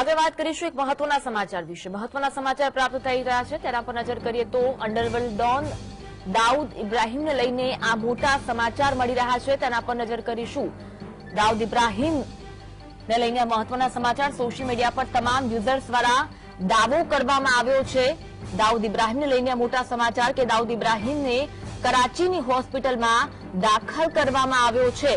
આગળ વાત કરીશું એક મહત્વના સમાચાર વિશે. મહત્વના સમાચાર પ્રાપ્ત થઈ રહ્યા છે. તેના પર નજર કરીએ તો અંડરવર્લ્ડ ડોન દાઉદ ઇબ્રાહીમને લઈને આ મોટા સમાચાર મળી રહ્યા છે. તેના પર નજર કરીશું. દાઉદ ઇબ્રાહીમ ને લઈને મહત્વના સમાચાર. સોશિયલ મીડિયા પર તમામ યુઝર્સ દ્વારા દાવો કરવામાં આવ્યો છે. દાઉદ ઇબ્રાહીમને લઈને મોટા સમાચાર કે દાઉદ ઇબ્રાહીમને કરાચીની હોસ્પિટલમાં દાખલ કરવામાં આવ્યો છે.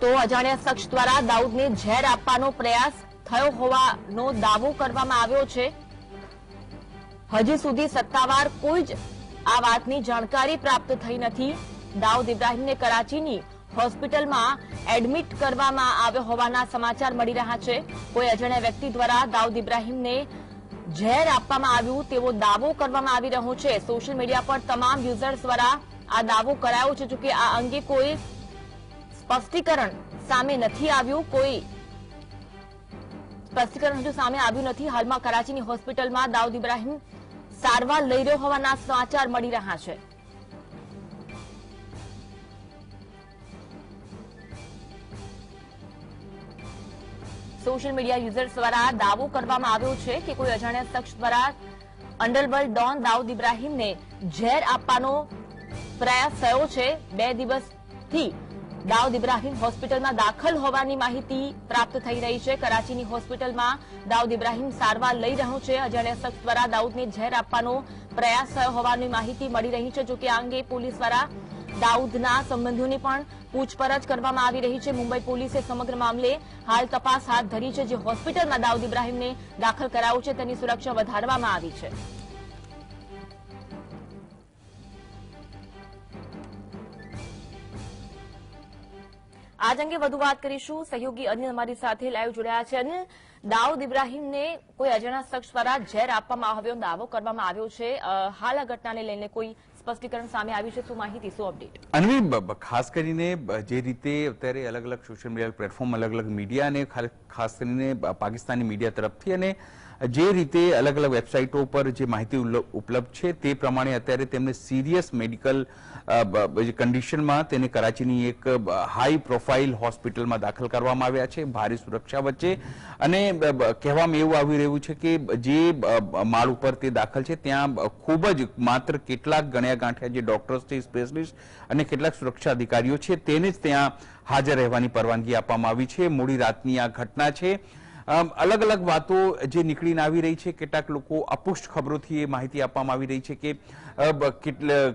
તો અજાણ્યા શખ્સ દ્વારા દાઉદને ઝેર આપવાનો પ્રયાસ થયો હોવાનો દાવો કરવામાં આવ્યો છે. હજી સુધી સત્તાવાર કોઈ જ આ વાતની જાણકારી પ્રાપ્ત થઈ નથી. દાઉદ ઇબ્રાહીમને કરાચીની હોસ્પિટલમાં એડમિટ કરવામાં આવ્યો હોવાના સમાચાર મળી રહ્યા છે. કોઈ અજાણ્યા વ્યક્તિ દ્વારા દાઉદ ઇબ્રાહીમને ઝેર આપવામાં આવ્યું તેવો દાવો કરવામાં આવી રહ્યો છે. સોશિયલ મીડિયા પર તમામ યુઝર્સ દ્વારા આ દાવો કરાયો છે, જોકે આ અંગે કોઈ સ્પષ્ટીકરણ સામે નથી આવ્યું. કોઈ સ્પષ્ટીકરણ હજુ સામે આવ્યું નથી. હાલમાં કરાચીની હોસ્પિટલમાં દાઉદ ઇબ્રાહીમ સારવાર લઈ રહ્યો હોવાના સમાચાર મળી રહ્યા છે. સોશિયલ મીડિયા યુઝર્સ દ્વારા દાવો કરવામાં આવ્યો છે કે કોઈ અજાણ્યા શખ્સ દ્વારા અંડરવર્લ્ડ ડોન દાઉદ ઇબ્રાહીમને ઝેર આપવાનો પ્રયાસ થયો છે. બે દિવસથી દાઉદ ઇબ્રાહીમ હોસ્પિટલમાં દાખલ હોવાની માહિતી પ્રાપ્ત થઈ રહી છે. કરાચીની હોસ્પિટલમાં દાઉદ ઇબ્રાહીમ સારવાર લઈ રહ્યો છે. અજાણ્યા શખ્સ દ્વારા દાઉદને ઝેર આપવાનો પ્રયાસ થયો હોવાની માહિતી મળી રહી છે જોકે આ અંગે પોલીસ દ્વારા દાઉદના સંબંધીઓની પણ પૂછપરછ કરવામાં આવી રહી છે. મુંબઈ પોલીસે સમગ્ર મામલે હાલ તપાસ હાથ ધરી છે, જે હોસ્પિટલમાં દાઉદ ઇબ્રાહીમને દાખલ કરાયો છે. તેની સુરક્ષા વધારવામાં આવી છે. આજ અંગે વધુ વાત કરીશું. સહયોગી અનિલ અમારી સાથે લાઈવ જોડાયા છે. અનિલ, દાઉદ ઇબ્રાહીમને કોઈ અજાણા શખ્સ દ્વારા ઝેર આપવામાં આવ્યો, દાવો કરવામાં આવ્યો છે. હાલ આ ઘટનાને લઈને કોઈ સ્પષ્ટીકરણ સામે આવ્યું છે. શું માહિતી, શું અપડેટ અન્વી ખાસ કરીને જે રીતે અત્યારે અલગ અલગ સોશિયલ મીડિયા પ્લેટફોર્મ અલગ અલગ મીડિયા અને ખાસ કરીને પાકિસ્તાની મીડિયા તરફથી અને જે રીતે અલગ અલગ વેબસાઇટો પર જે માહિતી ઉપલબ્ધ છે તે પ્રમાણે અત્યારે તેમને સિરિયસ મેડિકલ કન્ડિશનમાં તેને કરાચીની એક હાઈ પ્રોફાઇલ હોસ્પિટલમાં દાખલ કરવામાં આવ્યા છે, ભારે સુરક્ષા વચ્ચે. અને કહેવામાં એવું આવી રહ્યું છે કે જે માળ ઉપર તે દાખલ છે, ત્યાં ખૂબ જ માત્ર કેટલાક ગણ્યા ગાંઠ્યા જે ડોક્ટર્સ છે સ્પેશિસ્ટ અને કેટલાક સુરક્ષા અધિકારીઓ છે, તેને જ ત્યાં હાજર રહેવાની પરવાનગી આપવામાં આવી છે. મોડી રાતની આ ઘટના છે. અલગ અલગ વાતો જે નીકળીને આવી રહી છે, કેટલાક લોકો અપુષ્ટ ખબરોથી એ માહિતી આપવામાં આવી રહી છે કે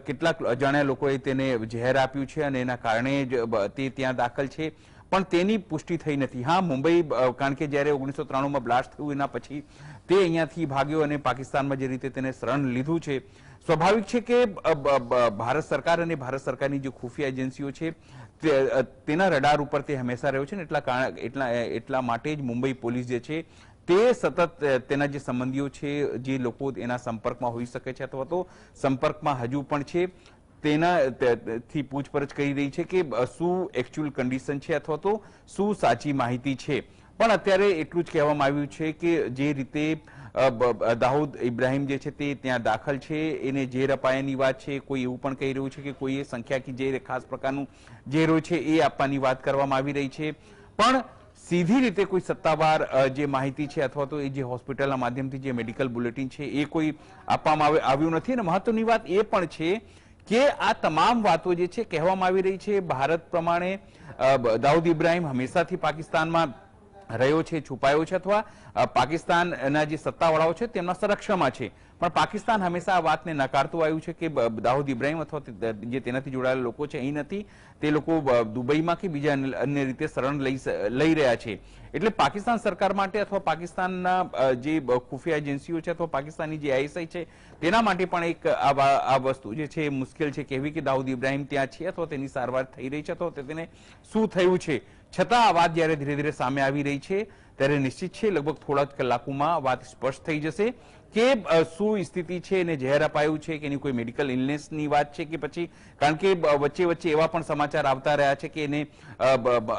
કેટલાક અજાણ્યા લોકોએ તેને ઝેર આપ્યું છે અને એના કારણે જ તે ત્યાં દાખલ છે. પણ તેની પુષ્ટિ થઈ નથી. હા, મુંબઈ કારણ કે જ્યારે ઓગણીસો ત્રાણુંમાં બ્લાસ્ટ થયું, એના પછી તે અહીંયાથી ભાગ્યો અને પાકિસ્તાનમાં જે રીતે તેને શરણ લીધું છે. સ્વાભાવિક છે કે ભારત સરકાર અને ભારત સરકારની જે ખુફિયા એજન્સીઓ છે તેના રડાર ઉપર તે હંમેશા રહ્યો છે ને એટલા એટલા એટલા માટે જ મુંબઈ પોલીસ જે છે, તે સતત તેના જે સંબંધીઓ છે, જે લોકો એના સંપર્કમાં હોઈ શકે છે અથવા તો સંપર્કમાં હજુ પણ છે. તેના થી પૂછપરછ કરી રહી છે કે શું એકચ્યુઅલ કન્ડિશન છે અથવા તો શું સાચી માહિતી છે? પણ અત્યારે એટલું જ કહેવામાં આવ્યું છે કે, જે રીતે દાઉદ ઇબ્રાહિમ જે છે તે ત્યાં દાખલ છે, એને ઝેર અપાયાની વાત છે, કોઈ એવું પણ કહી રહ્યું છે કે કોઈએ સંખ્યાકી ઝેર ખાસ પ્રકારનું ઝેર છે એ આપવાની વાત કરવામાં આવી રહી છે. પણ સીધી રીતે કોઈ સત્તાવાર જે માહિતી છે અથવા તો એ જે હોસ્પિટલના માધ્યમથી જે મેડિકલ બુલેટિન છે એ કોઈ આપવામાં આવે- આવ્યું નથી. અને મહત્વની વાત એ પણ છે કે આ તમામ વાતો જે છે કહેવામાં આવી રહી છે. ભારત પ્રમાણે દાઉદ ઇબ્રાહિમ હંમેશાથી પાકિસ્તાનમાં રહ્યો છે, છુપાયો છે અથવા પાકિસ્તાનના જે સત્તાવાળાઓ છે તેમના સંરક્ષણમાં છે. પણ પાકિસ્તાન હંમેશા આ વાતને નકારતું આવ્યું છે કે દાઉદ ઇબ્રાહીમ અથવા જે તેનાથી જોડાયેલા લોકો છે, અહીં નથી, તે લોકો દુબઈમાં કે બીજા અન્ય રીતે શરણ લઈ રહ્યા છે. એટલે પાકિસ્તાન સરકાર માટે અથવા પાકિસ્તાનના જે ખુફિયા એજન્સીઓ છે અથવા પાકિસ્તાની જે આઈએસઆઈ છે, તેના માટે પણ એક આ વસ્તુ જે છે મુશ્કેલ છે કહેવી કે દાઉદ ઇબ્રાહિમ ત્યાં છે અથવા તેની સારવાર થઈ રહી છે અથવા તેને શું થયું છે. છતાં આ વાત જ્યારે ધીરે ધીરે સામે આવી રહી છે, ત્યારે નિશ્ચિત છે, લગભગ થોડા કલાકોમાં વાત સ્પષ્ટ થઈ જશે. કે શું સ્થિતિ છે એને ઝેર અપાયું છે કે એની કોઈ મેડિકલ ઇલનેસની વાત છે કે પછી? કારણ કે વચ્ચે વચ્ચે એવા પણ સમાચાર આવતા રહ્યા છે કે એને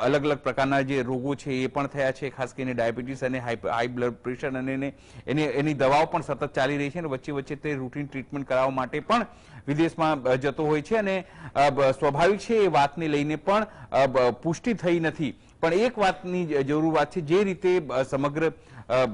અલગ અલગ પ્રકારના જે રોગો છે એ પણ થયા છે, ખાસ કરીને ડાયાબિટીસ અને હાઈ બ્લડ પ્રેશર અને એને, એને- દવાઓ પણ સતત ચાલી રહી છે અને વચ્ચે વચ્ચે તે રૂટીન ટ્રીટમેન્ટ કરાવવા માટે પણ વિદેશમાં જતો હોય છે અને સ્વાભાવિક છે એ વાતને લઈને પણ પુષ્ટિ થઈ નથી. પણ એક વાતની જરૂર વાત છે, જે રીતે સમગ્ર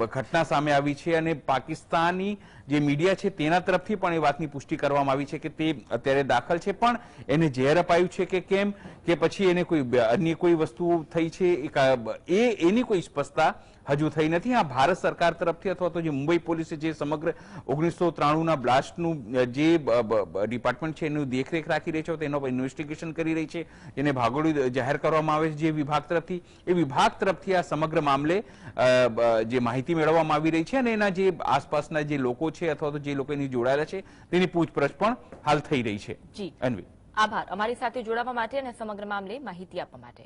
ઘટના સામે આવી છે અને પાકિસ્તાની જે મીડિયા છે તેના તરફથી પણ એ વાતની પુષ્ટિ કરવામાં આવી છે કે તે અત્યારે દાખલ છે. પણ એને ઝેર અપાયું છે કે કેમ? કે પછી એને કોઈ અન્ય કોઈ વસ્તુ થઈ છે? એ, એની કોઈ સ્પષ્ટતા હજુ થઈ નથી. આ ભારત સરકાર તરફથી અથવા તો જે મુંબઈ પોલીસે જે સમગ્ર ઓગણીસો ત્રાણુંના બ્લાસ્ટનું જે ડિપાર્ટમેન્ટ છે એનું દેખરેખ રાખી રહી છે તેનો ઇન્વેસ્ટિગેશન કરી રહી છે એને ભાગોળી જાહેર કરવામાં આવે છે જે વિભાગ તરફથી. એ વિભાગ તરફથી આ સમગ્ર મામલે જે માહિતી મેળવવામાં આવી રહી છે અને એના જે આસપાસના જે લોકો છે અથવા તો જે લોકો એની જોડાયેલા છે તેની પૂછપરછ પણ હાલ થઈ રહી છે. અન્વી. આભાર. અમારી સાથે જોડાવા માટે અને સમગ્ર મામલે માહિતી આપવા માટે.